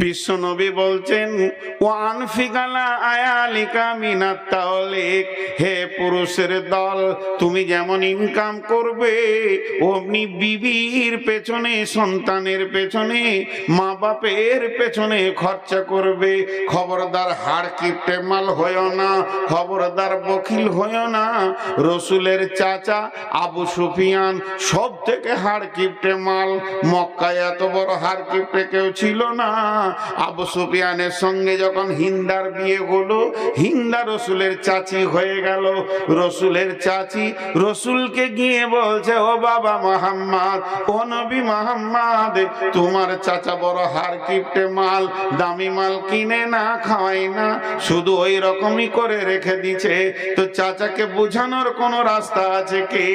বিশ্বনবী বলছেন, ওয়ান ফিগালা আয়ালিকা মিনাত তাওলিক। হে পুরুষের দল, তুমি যেমন ইনকাম করবে, অমনি বিবির পেছনে, সন্তানের পেছনে মা বাপের পেছনে খরচা করবে। খবরদার হাড় কিপটে মাল হয়েও না, খবরদার বকিল হয়েও না। রসুলের চাচা আবু সুফিয়ান সব থেকে হাড় কিপটে মাল, মক্কায় এত বড় হাড় কিপটে কেউ ছিল না। আবু সুফিয়ানের সঙ্গে যখন হিন্দার বিয়ে হলো, হিন্দা রসুলের চাচি হয়ে গেল। রসুলের চাচি রসুলকে গিয়ে বলছে, ও বাবা মোহাম্মদ, ও নবী মোহাম্মদ, তোমার চাচা বড় হার কিপটে মাল, দামি মাল কিনে না খাওয়াই না, শুধু ওই রকমই করে রেখে দিছে তো চাচাকে বোঝানোর কোনো রাস্তা আছে কি?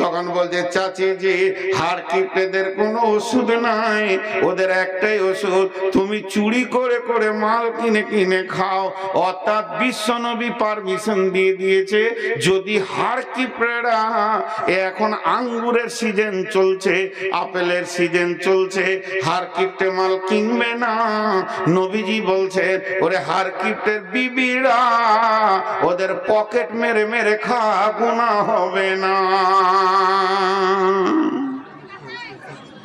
তখন বলছে, চাচি যে হার কিপটেদের কোনো ওষুধ নাই, ওদের একটাই ওষুধ তুমি চুরি করে করে মাল কিনে কিনে খাও। অর্থাৎ বিশ্বনবী পারমিশন দিয়ে দিয়েছে, যদি হার কিপড়েরা এখন আঙ্গুরের সিজন চলছে, আপেলের সিজন চলছে হার কিপটে মাল কিনবে না। নবীজি বলছেন, ওরে হার কিপটের বিবিরা, ওদের পকেট মেরে মেরে খা হবে না।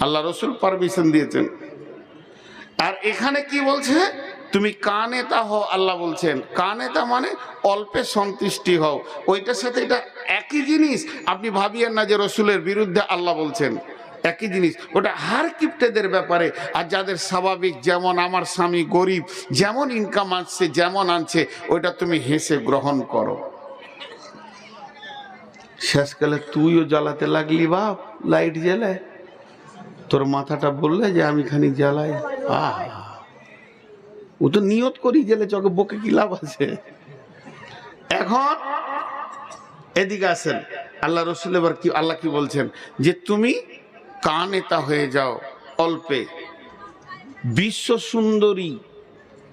আল্লাহ রসুল পারমিশন দিয়েছেন। আর এখানে কি বলছে? তুমি কানে তা হও, আল্লাহ বলছেন। কানে তা মানে অল্পে সন্তুষ্টি হও। ওইটার সাথে এটা একই জিনিস। আপনি ভাবিয়েন না যে রসুলের বিরুদ্ধে আল্লাহ বলছেন। একই জিনিস। ওটা হার কিপ্টেদের ব্যাপারে। আর যাদের স্বাভাবিক যেমন আমার স্বামী গরিব, যেমন ইনকাম আসছে, যেমন আনছে, ওইটা তুমি হেসে গ্রহণ করো। শেষকালে তুইও জ্বালাতে লাগলি বাপ, লাইট জ্বালায় তোর মাথাটা বললে যে আমি খানি জ্বালাই। আহ। ও তো নিয়ত করি জেলে চকে বকে কি লাভ আছে? এখন এদিকে আসেন। আল্লাহ রসুল এবার কি আল্লাহ কি বলছেন? যে তুমি কানেতা হয়ে যাও অল্পে। বিশ্ব সুন্দরী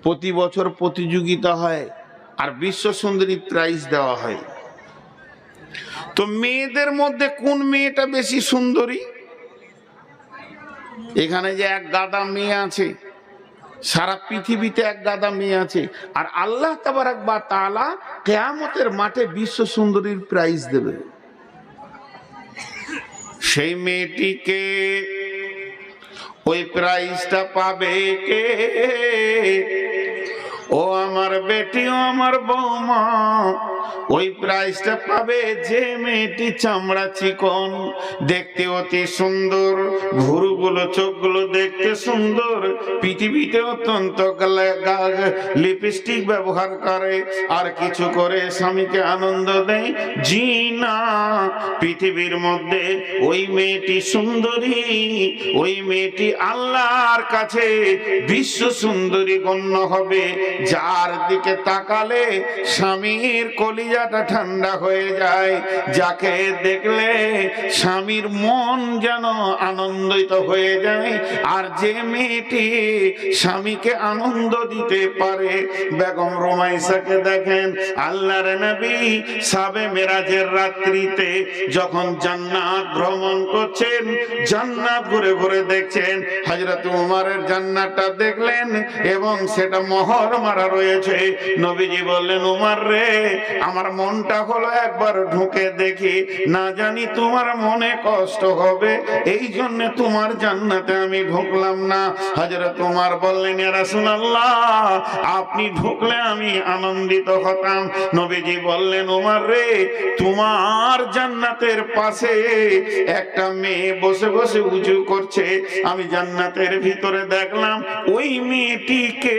প্রতি বছর প্রতিযোগিতা হয় আর বিশ্ব সুন্দরী প্রাইজ দেওয়া হয়। তো মেয়েদের মধ্যে কোন মেয়েটা বেশি সুন্দরী? এখানে যে এক গাদা মেয়ে আছে, সারা পৃথিবীতে এক গাদা মেয়ে আছে, আর আল্লাহ তাবার একবার তালা কেয়ামতের মাঠে বিশ্ব সুন্দরীর প্রাইজ দেবে। সেই মেয়েটিকে ওই প্রাইজটা পাবে কে? ও আমার বেটি, ও আমার বৌমা, ওই প্রাইজটা পাবে যে মেয়েটি চামড়া চিকন। দেখতে অতি সুন্দর ভুরুগুলো চোখগুলো দেখতে সুন্দর। পৃথিবীতে অত্যন্ত লিপস্টিক ব্যবহার করে। আর কিছু করে স্বামীকে আনন্দ দেয়? জি না। পৃথিবীর মধ্যে ওই মেয়েটি সুন্দরী, ওই মেয়েটি আল্লাহর কাছে বিশ্ব সুন্দরী গণ্য হবে। যার দিকে তাকালে স্বামীর কলিজাটা ঠান্ডা হয়ে যায়, যাকে দেখলে স্বামীর মন যেন আনন্দিত হয়ে যায়। আর যে মেয়েটি স্বামীকে আনন্দ দিতে পারে, বেগম রোমাইসাকে দেখেন, আল্লাহর নবী সাবে মেরাজের রাত্রিতে যখন জান্নাত ভ্রমণ করছেন, জান্নাত ঘুরে ঘুরে দেখছেন হজরত উমারের জান্নাতটা দেখলেন এবং সেটা মোহর মারা রয়েছে। নবীজি বললেন, উমার রে, আমার মনটা হলো একবার ঢুকে দেখি। না জানি তোমার মনে কষ্ট হবে, এই জন্য তোমার জান্নাতে আমি ঢুকলাম না। হজরত তোমার বললেন রাসূলুল্লাহ, আপনি ঢুকলে আমি আনন্দিত হতাম। নবীজি বললেন, উমার রে, তোমার জান্নাতের পাশে একটা মেয়ে বসে বসে উঁচু করছে। আমি জান্নাতের ভিতরে দেখলাম, ওই মেয়েটিকে,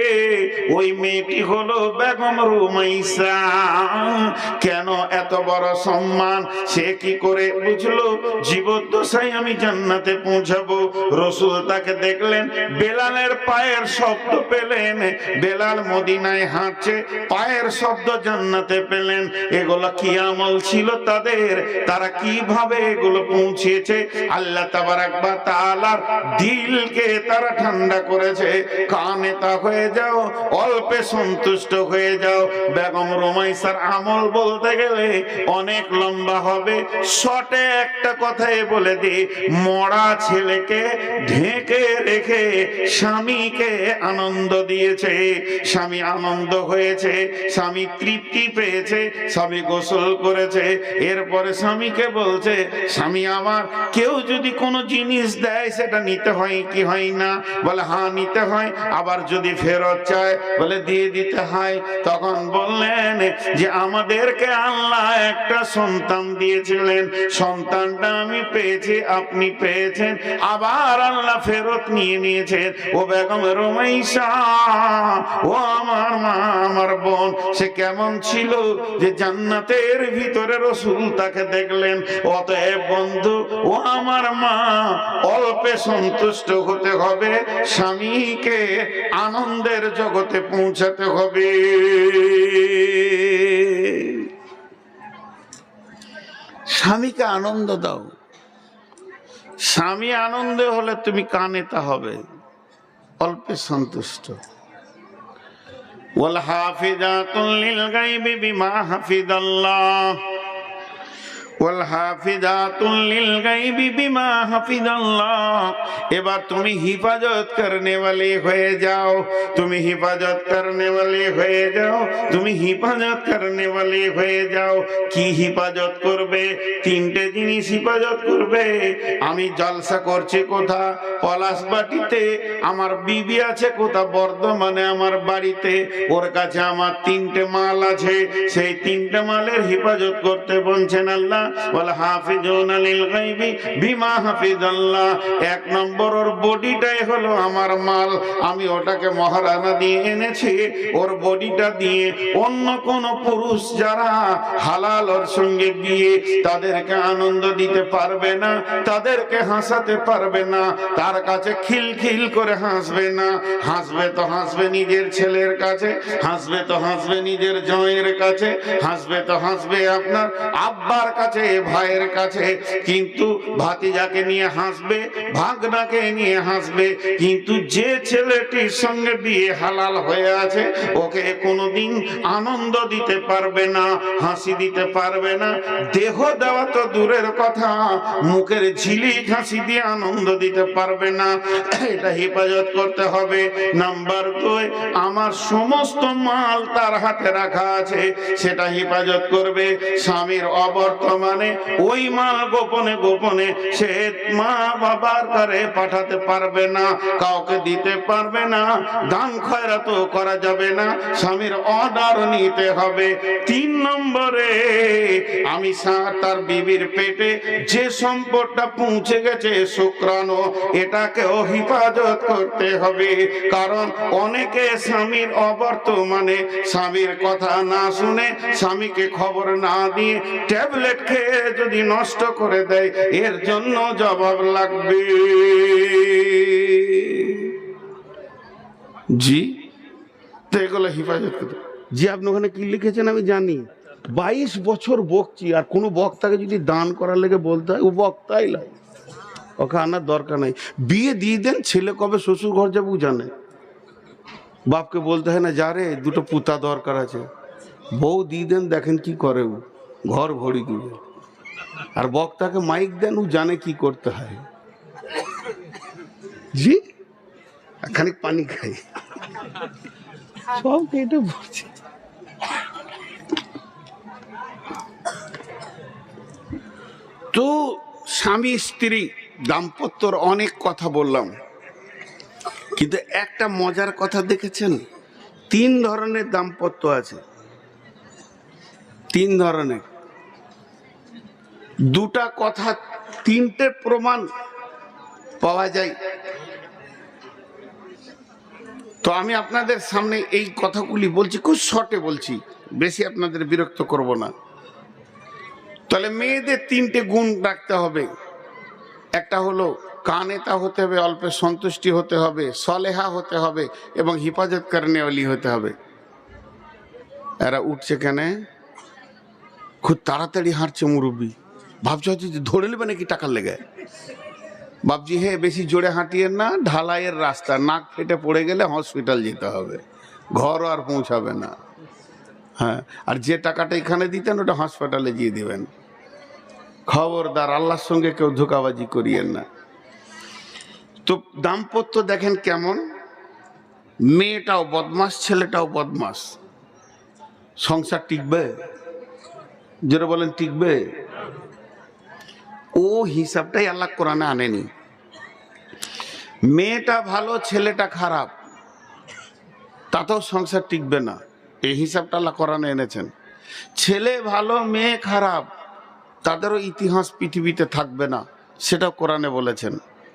ওই মেয়েটি হলো বেগম রুমাইসা। কেন এত বড় সম্মান? সে কি করে বুঝলো? জীবদ্দশায় আমি জান্নাতে পৌঁছাবো। রসুল তাকে দেখলেন, বেলালের পায়ের শব্দ পেলেন। বেলাল মদিনায় হাঁটছে, পায়ের শব্দ জান্নাতে পেলেন। এগুলো কি আমল ছিল তাদের? তারা কীভাবে এগুলো পৌঁছেছে? আল্লাহ তাবার একবার তালার দিলকে তারা ঠান্ডা করেছে। কানে তা হয়ে যাও, অল্প অল্পে সন্তুষ্ট হয়ে যাও। বেগম রোমাইসার আমল বলতে গেলে অনেক লম্বা হবে। শটে একটা কথাই বলে দি মরা ছেলেকে ঢেকে রেখে স্বামীকে আনন্দ দিয়েছে। স্বামী আনন্দ হয়েছে, স্বামী তৃপ্তি পেয়েছে, স্বামী গোসল করেছে। এরপরে স্বামীকে বলছে, স্বামী আমার, কেউ যদি কোনো জিনিস দেয়, সেটা নিতে হয় কি হয় না? বলে হ্যাঁ নিতে হয়। আবার যদি ফেরত চায়, বলে দিয়ে দিতে হয়। তখন বললেন যে, আমাদেরকে আল্লাহ একটা সন্তান দিয়েছিলেন। সন্তানটা আমি পেয়েছি, আপনি পেয়েছেন। আবার আল্লাহ ফেরত নিয়ে নিয়েছেন। ও বেগম রোমাইশা, ও আমার মা, আমার বোন, সে কেমন ছিল যে জান্নাতের ভিতরে রসুল তাকে দেখলেন। অতএব বন্ধু, ও আমার মা, অল্পে সন্তুষ্ট হতে হবে। স্বামীকে আনন্দের জগতে পৌঁছাতে হবে। স্বামীকে আনন্দ দাও। স্বামী আনন্দে হলে তুমি কানে তা হবে। অল্পে সন্তুষ্ট। ওয়াল হাফিজাতুল লিল গায়বি বিমা হাফিদাল্লাহ। এবার তুমি হিফাজত করনে वाले হয়ে যাও তুমি হিফাজত করনে वाले হয়ে যাও তুমি হিফাজত করনে वाले হয়ে যাও কি হিফাজত করবে তিনটে জিনিস হিফাজত করবে আমি জলসা করছি কোথা পলাশবাটিতে আমার বিবি আছে কোথা বর্ধমানে আমার বাড়িতে ওর কাছে আমার তিনটে মাল আছে সেই তিনটে মালের হেফাজত করতে বলছেন আল্লাহ এক নম্বর ওর বডিটাই হলো আমার মাল। আমি ওটাকে মহারানা দিয়ে এনেছি, ওর বডিটা দিয়ে অন্য কোন পুরুষ যারা হালাল ওর সঙ্গে বিয়ে তাদেরকে আনন্দ দিতে পারবে না, তাদেরকে হাসাতে পারবে না, তার কাছে খিলখিল করে হাসবে না। হাসবে তো হাসবে নিজের ছেলের কাছে, হাসবে তো হাসবে নিজের জয়ের কাছে, হাসবে তো হাসবে আপনার আব্বার কাছে ভাইয়ের কাছে। কিন্তু ভাতিজাকে নিয়ে হাসবে, ভাগনাকে নিয়ে হাসবে। কিন্তু যে ছেলেটির সঙ্গে বিয়ে হালাল হয়ে আছে, ওকে কোনোদিন আনন্দ দিতে পারবে না, হাসি দিতে পারবে না। দেহ দেওয়া তো দূরের কথা, মুখের ঝিলি হাসি দিয়ে আনন্দ দিতে পারবে না। এটা হেফাজত করতে হবে। নাম্বার দুই, আমার সমস্ত মাল তার হাতে রাখা আছে, সেটা হেফাজত করবে। স্বামীর অবর্তমানে ওই মাল গোপনে গোপনে সে মা বাবার কারে পাঠাতে পারবে না, কাউকে দিতে পারবে না, দান খয়রাত করা যাবে না, স্বামীর অর্ডার নিতে হবে। তিন নম্বরে, আমি তার বিবির পেটে যে সম্পদটা পৌঁছে গেছে শুক্রাণু, এটাকেও হিফাজত করতে হবে। কারণ অনেকে স্বামীর অবর্তমানে স্বামীর কথা না শুনে স্বামীকে খবর না দিয়ে ট্যাবলেট খেয়ে যদি নষ্ট করে দেয়, এর জন্য জবাব লাগবে। জি? তো এগুলো হেফাজত করতে। জি, আপনি ওখানে কি লিখেছেন আমি জানি। বাইশ বছর বকছি, আর কোনো বক্তাকে যদি দান করার লেগে বলতে হয়, ও বক্তাই লাই। ওকে আনার দরকার নাই। বিয়ে দিয়ে দেন, ছেলে কবে শ্বশুর ঘর যাব জানে। বাপকে বলতে হয় না, যা রে, দুটো পুতা দরকার আছে। বউ দিয়ে দেন, দেখেন কি করে ও। ঘর ভরি দিবে আর বক্তাকে মাইক দেন ও জানে কি করতে হয়। জি? খানিক পানি খাই। সব কেটে পড়ছে তো স্বামী স্ত্রী দাম্পত্যর অনেক কথা বললাম। কিন্তু একটা মজার কথা দেখেছেন? তিন ধরনের দাম্পত্য আছে। তিন ধরনের। দুটা কথা, তিনটে প্রমাণ পাওয়া যায়। তো আমি আপনাদের সামনে এই কথাগুলি বলছি, খুব শর্টে বলছি, বেশি আপনাদের বিরক্ত করব না। তাহলে মেয়েদের তিনটে গুণ রাখতে হবে। একটা হলো কানেতা হতে হবে, অল্পে সন্তুষ্টি হতে হবে, সলেহা হতে হবে এবং হিফাজত করনেওয়ালি হতে হবে। এরা উঠছে কেন? খুব তাড়াতাড়ি হাঁটছে মুরব্বী। ভাবছে হচ্ছে যে ধরে নেবে নাকি টাকার লেগে? বাবজি হে, বেশি জোরে হাঁটিয়েন না, ঢালাইয়ের রাস্তা, নাক ফেটে পড়ে গেলে হসপিটাল যেতে হবে। ঘরও আর পৌঁছাবে না। হ্যাঁ আর যে টাকাটা এখানে দিতেন, ওটা হসপিটালে দিয়ে দিবেন। খবরদার, আল্লাহর সঙ্গে কেউ ধোকাবাজি করিয়েন না। তো দাম্পত্য দেখেন কেমন? মেয়েটাও বদমাস, ছেলেটাও বদমাস। সংসার টিকবে? যেটা বলেন, টিকবে? ও হিসাবটাই আল্লাহ কোরআনে আনেনি। মেয়েটা ভালো, ছেলেটা খারাপ, তাতেও সংসার টিকবে না। এই হিসাবটা আল্লাহ কোরআনে এনেছেন। ছেলে ভালো, মেয়ে খারাপ, তাদেরও ইতিহাস পৃথিবীতে থাকবে না, সেটাও কোরআনে বলেছেন।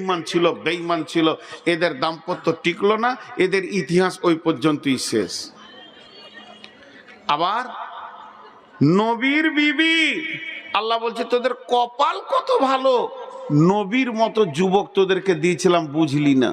বেইমান ছিল বেইমান ছিল, এদের দাম্পত্য টিকলো না, এদের ইতিহাস ওই পর্যন্তই শেষ। আবার নবীর বিবি, আল্লাহ বলছে, তোদের কপাল কত ভালো? নবীর মতো যুবক তোদেরকে দিয়েছিলাম, বুঝলি না।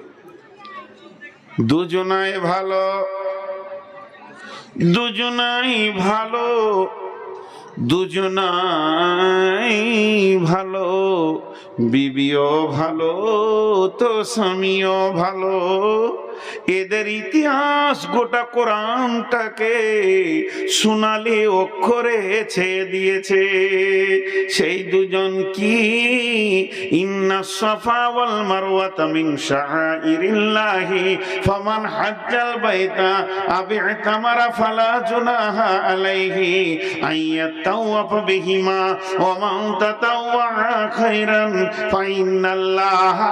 দুজনাই ভালো দুজনাই ভালো দুজনাই ভালো। বিবিও ভালো তো স্বামীও ভালো। এদের ইতিহাস গোটা কোরআনটাকে সোনালি অক্ষরে ছেয়ে দিয়েছে। সেই দুজন কি? ইন্না সাফা ওয়াল মারওয়াতা মিন শাআইরিল্লাহি ফামান হাজ্জাল বাইতা আবি ইতামারা ফালা জুনাহা আলাইহি আইয়াতাওয়াফ বিহিমা ওয়া মান তাতাওয়া খাইরান ফাইনাল্লাহা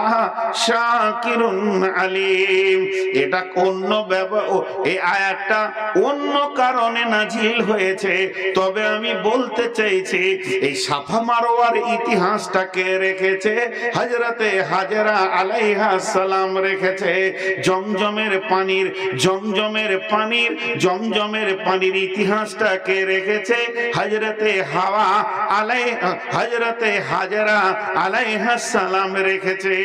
শাকিরুন আলিম। এটা অন্য এই আয়াতটা অন্য কারণে নাজিল হয়েছে। তবে আমি বলতে চাইছি, এই সাফা মারোয়ার ইতিহাসটাকে রেখেছে হাজরাতে হাজরা আলাইহা সালাম রেখেছে। জমজমের পানির জমজমের পানির জমজমের পানির ইতিহাসটাকে রেখেছে হাজরাতে হাওয়া আলাই হাজরাতে হাজরা আলাইহা সালাম রেখেছে।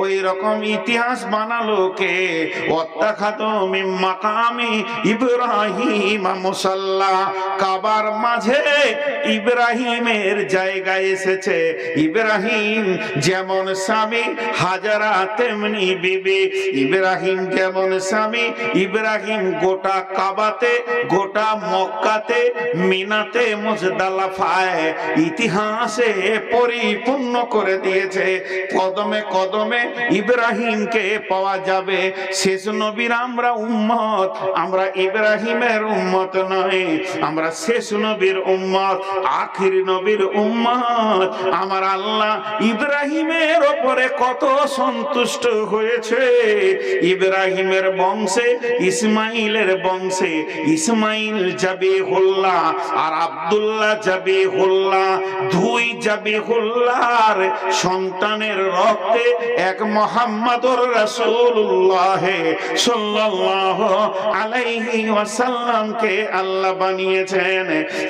ওই রকম ইতিহাস বানালো কে? ইব্রাহিম ইব্রাহিমের জায়গায় এসেছে। ইব্রাহিম যেমন স্বামী, হাজারা তেমনি ইব্রাহিম যেমন স্বামী, ইব্রাহিম গোটা কাবাতে, গোটা মক্কাতে, মিনাতে মুজদালাফায় ইতিহাসে পরিপূর্ণ করে দিয়েছে। কদমে কদমে ইব্রাহিমকে পাওয়া যাবে। শেষ নবীর আমরা উম্মত। আমরা ইব্রাহিমের উম্মত নয় আমরা শেষ নবীর উম্মত। আখির নবীর উম্মত। আমার আল্লাহ ইব্রাহিমের ওপরে কত সন্তুষ্ট হয়েছে। ইব্রাহিমের বংশে, ইসমাইলের বংশে, ইসমাইল যাবে হোল্লা আর আবদুল্লাহ যাবে হোল্লা দুই যাবে হোল্লার সন্তানের রক্তে এক মোহাম্মদুর রাসূলুল্লাহ।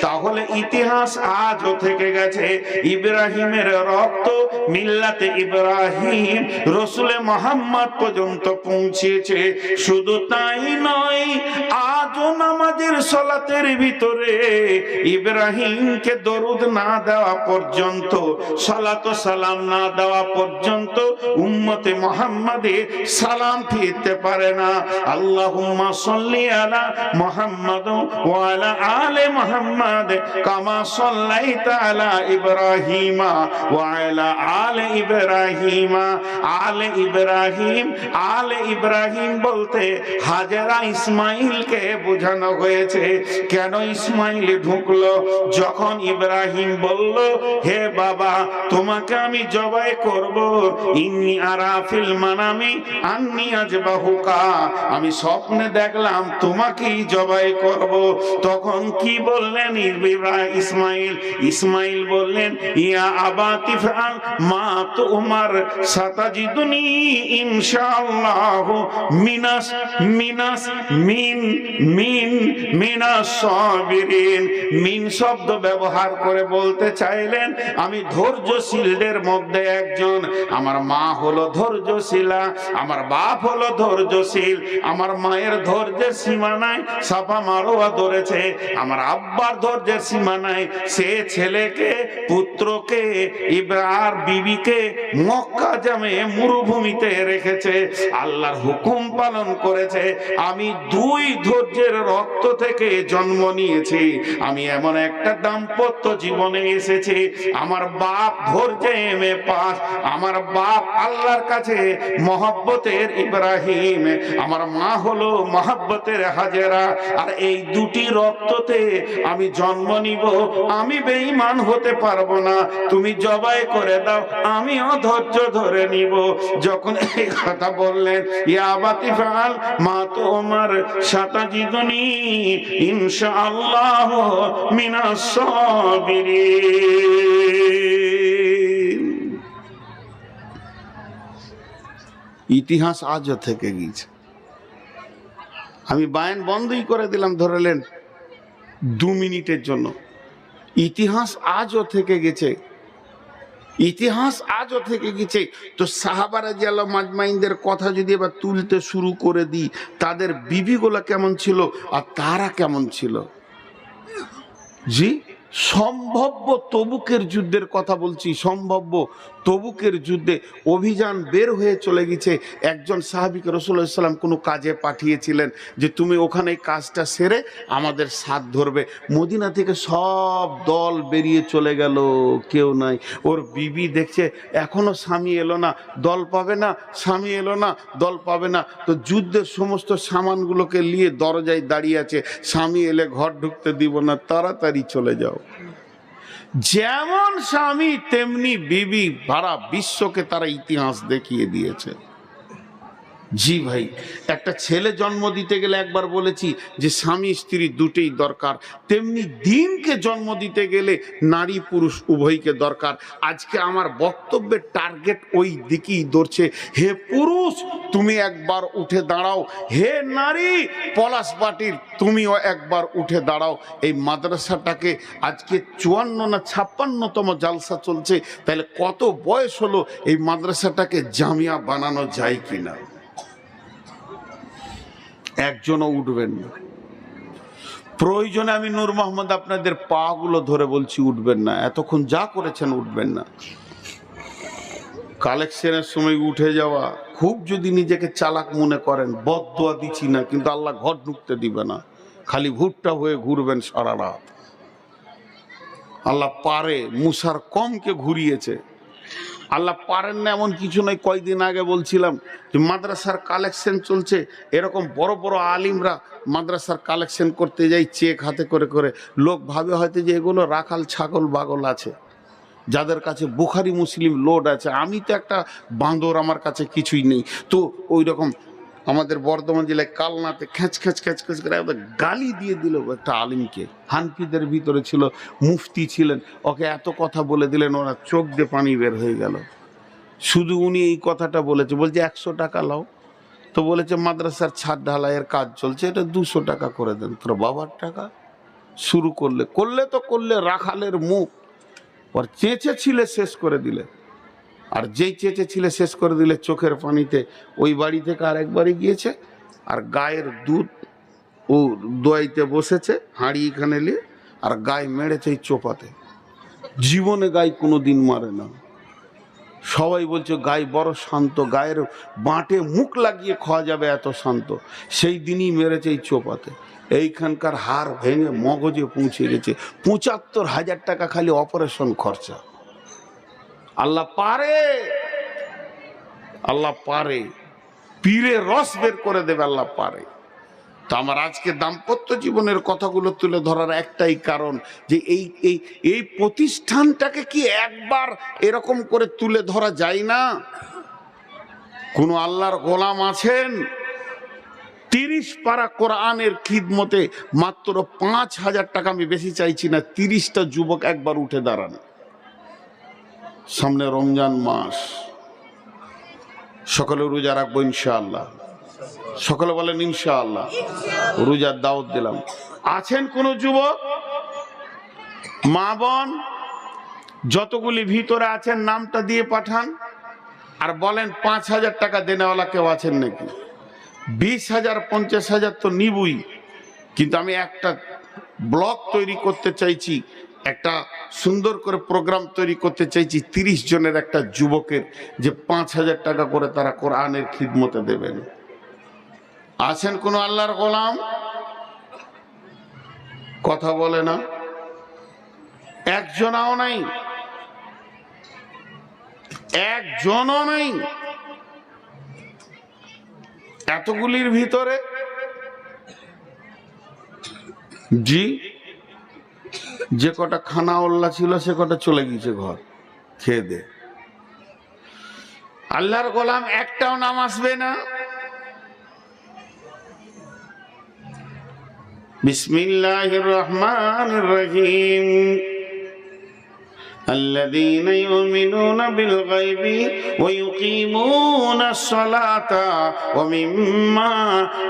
তাহলে ইতিহাস আজও থেকে গেছে। ইব্রাহিমের রক্ত মিল্লাতে ইব্রাহিম রসুলে মোহাম্মদ পর্যন্ত পৌঁছেছে। শুধু তাই নয় আজও নামাজের সলাতের ভিতরে ইব্রাহিমকে দরুদ না দেওয়া পর্যন্ত, সালাত সালাম না দেওয়া পর্যন্ত উম্মতে মোহাম্মদে সালাম ফিরতে পারে না। আল্লাহুম্মা সাল্লি আলা আলা কামা ইব্রাহিমা আলে ইব্রাহিমা। আলে ইব্রাহিম আলে ইব্রাহিম বলতে হাজেরা ইসমাইলকে বোঝানো হয়েছে, কেন ইসমাইল ঢুকলো? যখন ইব্রাহিম বলল, হে বাবা, তোমাকে আমি জবাই করব। ইন্নি আরাফিল মানামি, আন্নি আজবাহুকা। আমি স্বপ্নে দেখলাম, তোমাকেই জবাই করব। তখন কি বললেন ইসমাইল? ইসমাইল বললেন, ইয়া আবাতি ফাল মা তোমার সাতাজিদুনি ইনশাআল্লাহ মিনাস মিনাস, মিন মিন, মিনা সাবিরিন। মিন শব্দ ব্যবহার করে বলতে চাইলেন, আমি ধৈর্যশীলদের মধ্যে একজন। আমার মা হলো ধৈর্যশীলা, আমার বাপ হলো ধৈর্যশীল, আমার মায়ের ধৈর্যের সীমা নাই সাফা মারোয়া ধরেছে। আমার আব্বার ধৈর্যের সীমা নাই, সে ছেলেকে, পুত্রকে, ইব্রার বিবিকে মক্কা জামে মরুভূমিতে রেখেছে। আল্লাহর হুকুম পালন করেছে। আমি দুই ধৈর্যের রক্ত থেকে জন্ম নিয়েছি। আমি এমন একটা দাম্পত্য জীবনে এসেছি। আমার বাপ ধৈর্যে এমে পাস আমার বাপ আল্লাহর কাছে মহব্বতের ইব্রাহিম। আমার মা হলো মহব্বতের হাজেরা। আর এই দুটি রক্ততে আমি জন্ম নিব। আমি বেঈমান হতে পারব না। তুমি জবাই করে দাও। আমিও ধৈর্য ধরে নিব। যখন এই কথা বললেন ইয়াবাতি ফাল মা তোমার ইতিহাস আজও থেকে গিয়েছে। আমি বায়ান বন্ধই করে দিলাম ধরলেন দু মিনিটের জন্য। ইতিহাস আজও থেকে গেছে। ইতিহাস আজও থেকে গেছে। তো সাহাবারা জিয়াল মাজমাইনদের কথা যদি এবার তুলতে শুরু করে দিই, তাদের বিবিগুলো কেমন ছিল আর তারা কেমন ছিল? জি? সম্ভাব্য তবুকের যুদ্ধের কথা বলছি, সম্ভাব্য তবুকের যুদ্ধে অভিযান বের হয়ে চলে গেছে। একজন সাহাবিকে সাল্লাম কোনো কাজে পাঠিয়েছিলেন যে তুমি ওখানে কাজটা সেরে আমাদের সাথ ধরবে। মদিনা থেকে সব দল বেরিয়ে চলে গেল, কেউ নাই। ওর বিবি দেখছে, এখনও স্বামী এলো না, দল পাবে না, স্বামী এলো না, দল পাবে না। তো যুদ্ধের সমস্ত সামানগুলোকে নিয়ে দরজায় দাঁড়িয়ে আছে, স্বামী এলে ঘর ঢুকতে দিব না, তাড়াতাড়ি চলে যাও। যেমন স্বামী তেমনি বিবি ভারা বিশ্বকে তারা ইতিহাস দেখিয়ে দিয়েছে। জি ভাই, একটা ছেলে জন্ম দিতে গেলে একবার বলেছি যে স্বামী স্ত্রী দুটেই দরকার। তেমনি দিনকে জন্ম দিতে গেলে নারী পুরুষ উভয়কে দরকার। আজকে আমার বক্তব্যের টার্গেট ওই দিকেই ধরছে। হে পুরুষ, তুমি একবার উঠে দাঁড়াও। হে নারী, পলাশ পাটির, তুমিও একবার উঠে দাঁড়াও। এই মাদ্রাসাটাকে আজকে চুয়ান্ন না ছাপ্পান্নতম জালসা চলছে। তাহলে কত বয়স হলো এই মাদ্রাসাটাকে জামিয়া বানানো যায় কিনা? একজনও উঠবেন না। প্রয়োজনে আমি নূর মোহাম্মদ আপনাদের পাগুলো ধরে বলছি উঠবেন না। এতক্ষণ যা করেছেন উঠবেন না। কালেকশনের সময় উঠে যাওয়া, খুব যদি নিজেকে চালাক মনে করেন বদুয়া দিচ্ছি না, কিন্তু আল্লাহ ঘর ঢুকতে দিবে না। খালি ভুট্টা হয়ে ঘুরবেন সারা রাত। আল্লাহ পারে, মুসার কমকে ঘুরিয়েছে। আল্লাহ পারেন না এমন কিছু নয় কয়েকদিন আগে বলছিলাম যে মাদ্রাসার কালেকশন চলছে। এরকম বড় বড় আলিমরা মাদ্রাসার কালেকশন করতে যাই চেক হাতে করে করে। লোক ভাবে হয়তো যে এগুলো রাখাল ছাগল বাগল আছে। যাদের কাছে বুখারি মুসলিম লোড আছে। আমি তো একটা বাঁদর আমার কাছে কিছুই নেই। তো ওই রকম আমাদের বর্ধমান জেলায় কালনাতে খ্যাঁচ খ্যাঁচ খ্যাঁচ খ্যাঁচ করে একবার গালি দিয়ে দিল একটা আলিমকে। হানফিদের ভিতরে ছিল, মুফতি ছিলেন, ওকে এত কথা বলে দিলেন ওরা চোখ দিয়ে পানি বের হয়ে গেল। শুধু উনি এই কথাটা বলেছে, বলছে, একশো টাকা লাও। তো বলেছে, মাদ্রাসার ছাদ ঢালাইয়ের কাজ চলছে, এটা দুশো টাকা করে দেন। তোর বাবার টাকা? শুরু করলে করলে তো করলে, রাখালের মুখ। পর চেঁচে ছিলে শেষ করে দিলে। আর যেই চেঁচে ছিলে শেষ করে দিলে চোখের পানিতে ওই বাড়ি থেকে আর একবারই গিয়েছে, আর গায়ের দুধ ও দোয়াইতে বসেছে, হাঁড়ি এখানে নিয়ে, আর গায়ে মেরেছে এই চোপাতে। জীবনে গায়ে কোনো দিন মারে না। সবাই বলছে গায়ে বড় শান্ত, গায়ের বাঁটে মুখ লাগিয়ে খাওয়া যাবে এত শান্ত। সেই দিনই মেরেছে এই চোপাতে। এইখানকার হাড় ভেঙে মগজে পৌঁছে গেছে। পঁচাত্তর হাজার টাকা খালি অপারেশন খরচা। আল্লাহ পারে। আল্লাহ পারে। পীরে রস বের করে দেবে, আল্লাহ পারে। তো আমার আজকে দাম্পত্য জীবনের কথাগুলো তুলে ধরার একটাই কারণ যে এই এই এই প্রতিষ্ঠানটাকে কি একবার এরকম করে তুলে ধরা যায় না? কোনো আল্লাহর গোলাম আছেন? তিরিশ পারা কোরআনের খিদমতে মাত্র পাঁচ হাজার টাকা আমি বেশি চাইছি না, তিরিশটা যুবক একবার উঠে দাঁড়ান। সামনে রমজান মাস। সকলে রোজা রাখব ইনশাআল্লাহ। সকলে বলেন ইনশাআল্লাহ। রোজার দাওয়াত দিলাম। আছেন কোন যুবক? মা বোন? যতগুলি ভিতরে আছেন, নামটা দিয়ে পাঠান। আর বলেন, পাঁচ হাজার টাকা দেনেওয়ালা কেউ আছেন নাকি? বিশ হাজার, পঞ্চাশ হাজার তো নিবই। কিন্তু আমি একটা ব্লগ তৈরি করতে চাইছি। একটা সুন্দর করে প্রোগ্রাম তৈরি করতে চাইছি তিরিশ জনের একটা যুবকের যে পাঁচ হাজার টাকা করে তারা কোরআনের খিদমতে দেবেন। আছেন কোন আল্লাহর গোলাম? কথা বলে না। একজনাও নাই। একজনও নাই। এতগুলির ভিতরে? জি? যে কটা খানা ওল্লা ছিল সে কটা চলে গিয়েছে ঘর, খেয়ে দে। আল্লাহর গোলাম একটাও নাম আসবে না। বিসমিল্লাহ রহমান রহিম। الذين يؤمنون بالغيب ويقيمون الصلاة ومما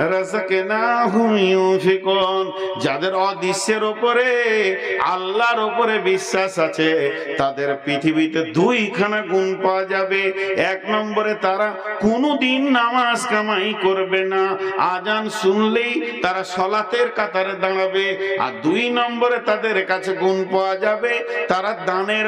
رزقناهم ينفقون যাদের অদৃশ্যের উপরে, আল্লাহর উপরে বিশ্বাস আছে, তাদের পৃথিবীতে দুইখানা গুণ পাওয়া যাবে। এক নম্বরে তারা কোনো দিন নামাজ কামাই করবে না। আজান শুনলেই তারা সলাতের কাতারে দাঁড়াবে। আর দুই নম্বরে তাদের কাছে গুণ পাওয়া যাবে, তারা দানের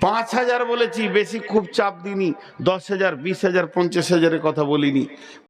পাঁচ হাজার বলেছি, বেশি খুব চাপ দিনি দশ হাজার, বিশ হাজার, পঞ্চাশ হাজারের কথা বলিনি।